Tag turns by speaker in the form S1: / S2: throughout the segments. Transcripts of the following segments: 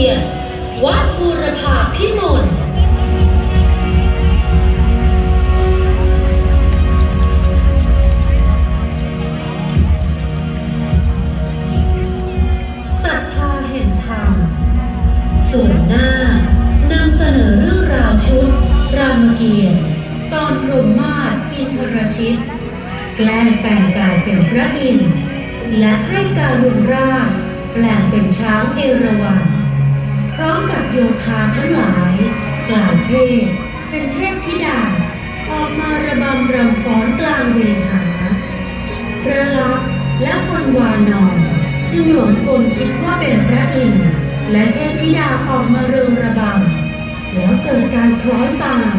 S1: ียน วัดบูรพาพิมลศรัทธาแห่งธรรม ส่วนหน้านำเสนอเรื่องราวชุด รามเกียรติ์ตอนพรหมมาศอินทรชิต แกล้งแต่งกายเป็นพระอินทร์และให้การุณราชแปลงเป็นช้างเอราวัณ พร้อมกับโยธาทั้งหลายกล่าวเทศเป็นเทพธิดา ออกมาระบำรำฟ้อนกลางเวหาพระลักษณ์และคนวานอนจึงหลงกลคิดว่าเป็นพระอินทร์และเทพธิดาออกมาเริงระบำแล้วเกิดการคล้อยตาม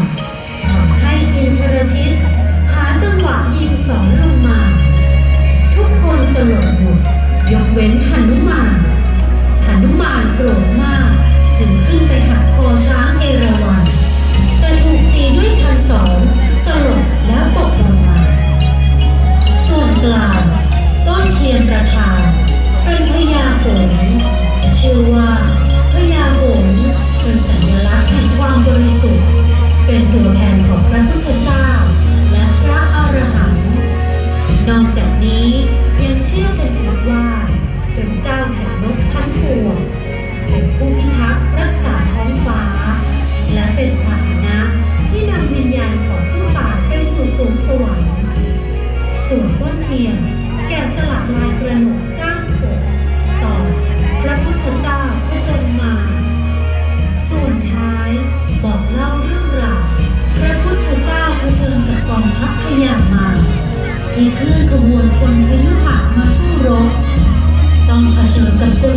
S1: ลื่อนขบวนคนพยุหามาสู้รบต้องเผชิญกับกล